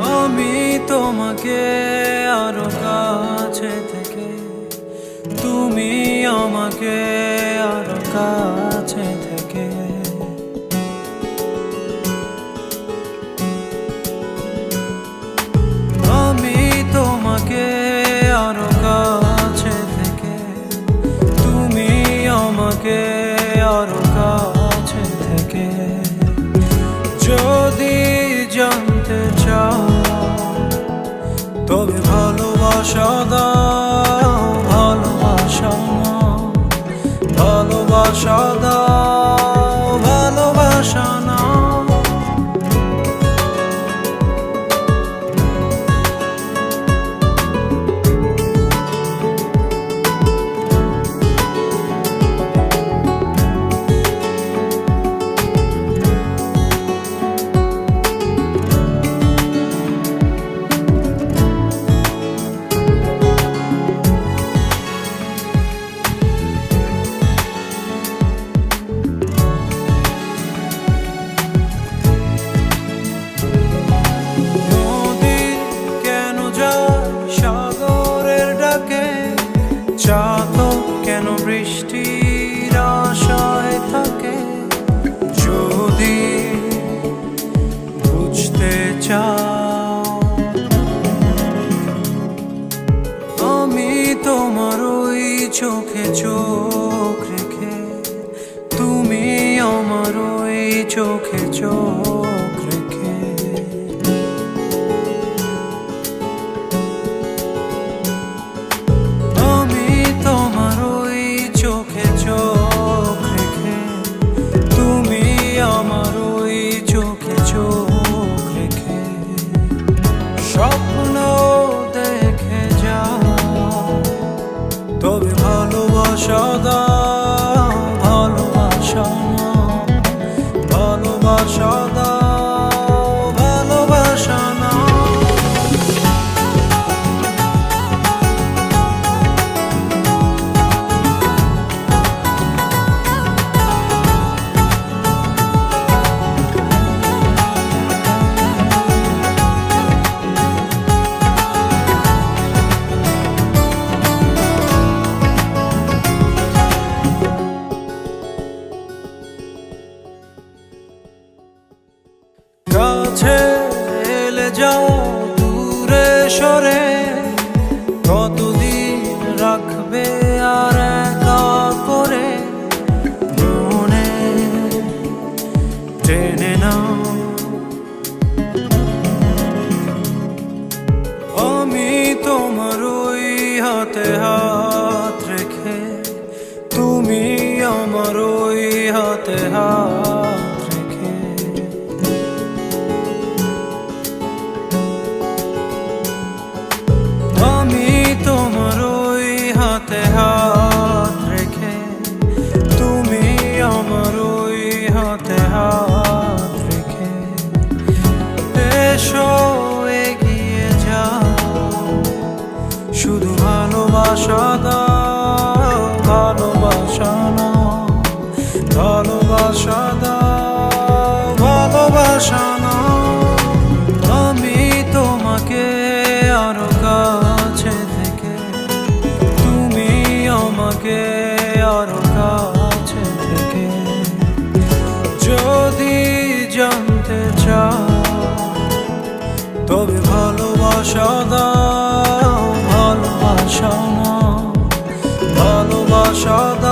আমি তোমাকে আরও কাছে থেকে, তুমি আমাকে আরও কাছে থেকে। আমি তোমাকে আরও কাছে থেকে, তুমি আমাকে আরও কাছে থেকে। যদি চাও তবে ভালোবাসা দাও। তোমার ওই চোখে চোখ রেখে তুমি আমার ওই চোখে চোখ কাছে এলে যাও, দূরে সরে। কতদিন রাখবে আর একা করে? মনে টেনে নাও। আমি তোমার ওই হাতে হাত রেখে, তুমি আমার ওই হাতে হাত ভালোবাসা দাও ভালোবাসা নাও ভালোবাসা দাও আমি তোমাকে কাছে তুমি আমাকে আরও কাছে জানতে চাও, তবে ভালোবাসা সদা